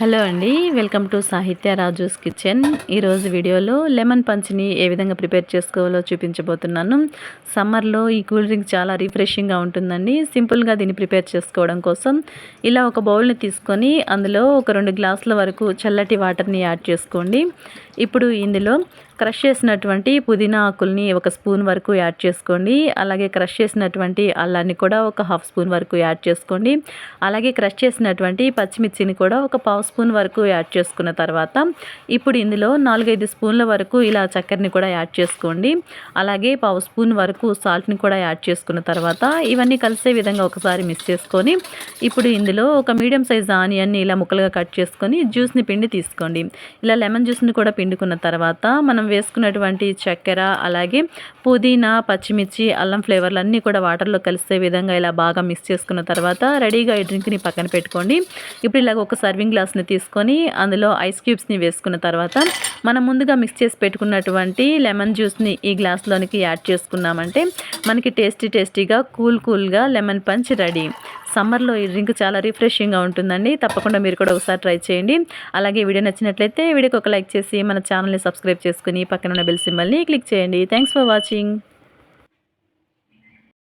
Hello అండి welcome to సాహిత్య Raju's kitchen. ఈరోజు వీడియోలో లెమన్ పంచ్ని ఏ విధంగా ప్రిపేర్ చేసుకోవాలో చూపించబోతున్నాను. సమ్మర్లో ఈ కూల్ డ్రింక్ చాలా రిఫ్రెషింగ్గా ఉంటుందండి. సింపుల్గా దీన్ని ప్రిపేర్ చేసుకోవడం కోసం ఇలా ఒక బౌల్ని తీసుకొని అందులో ఒక రెండు గ్లాసుల వరకు చల్లటి వాటర్ని యాడ్ చేసుకోండి. ఇప్పుడు ఇందులో క్రష్ చేసినటువంటి పుదీనా ఆకుల్ని ఒక స్పూన్ వరకు యాడ్ చేసుకోండి. అలాగే క్రష్ చేసినటువంటి అల్లాన్ని కూడా ఒక హాఫ్ స్పూన్ వరకు యాడ్ చేసుకోండి. అలాగే క్రష్ చేసినటువంటి పచ్చిమిర్చిని కూడా ఒక పావు స్పూన్ వరకు యాడ్ చేసుకున్న తర్వాత ఇప్పుడు ఇందులో నాలుగైదు స్పూన్ల వరకు ఇలా చక్కెరని కూడా యాడ్ చేసుకోండి. అలాగే పావు స్పూన్ వరకు సాల్ట్ని కూడా యాడ్ చేసుకున్న తర్వాత ఇవన్నీ కలిసే విధంగా ఒకసారి మిక్స్ చేసుకొని ఇప్పుడు ఇందులో ఒక మీడియం సైజ్ ఆనియన్ని ఇలా ముక్కలుగా కట్ చేసుకొని జ్యూస్ని పిండి తీసుకోండి. ఇలా లెమన్ జ్యూస్ని కూడా పిండుకున్న తర్వాత మనం వేసుకున్నటువంటి చక్కెర అలాగే పుదీనా పచ్చిమిర్చి అల్లం ఫ్లేవర్లు అన్నీ కూడా వాటర్లో కలిసే విధంగా ఇలా బాగా మిక్స్ చేసుకున్న తర్వాత రెడీగా ఈ డ్రింక్ని పక్కన పెట్టుకోండి. ఇప్పుడు ఇలాగ ఒక సర్వింగ్ గ్లాస్ని తీసుకొని అందులో ఐస్ క్యూబ్స్ని వేసుకున్న తర్వాత మనం ముందుగా మిక్స్ చేసి పెట్టుకున్నటువంటి లెమన్ జ్యూస్ని ఈ గ్లాస్లోనికి యాడ్ చేసుకున్నామంటే మనకి టేస్టీ టేస్టీగా కూల్ కూల్గా లెమన్ పంచ్ రెడీ. సమ్మర్లో ఈ డ్రింక్ చాలా రిఫ్రెషింగ్గా ఉంటుందండి. తప్పకుండా మీరు కూడా ఒకసారి ట్రై చేయండి. అలాగే వీడియో నచ్చినట్లయితే వీడియోకి ఒక లైక్ చేసి మన ఛానల్ని సబ్స్క్రైబ్ చేసుకుని పక్కన ఉన్న బెల్ సింబల్ని క్లిక్ చేయండి. Thanks for watching.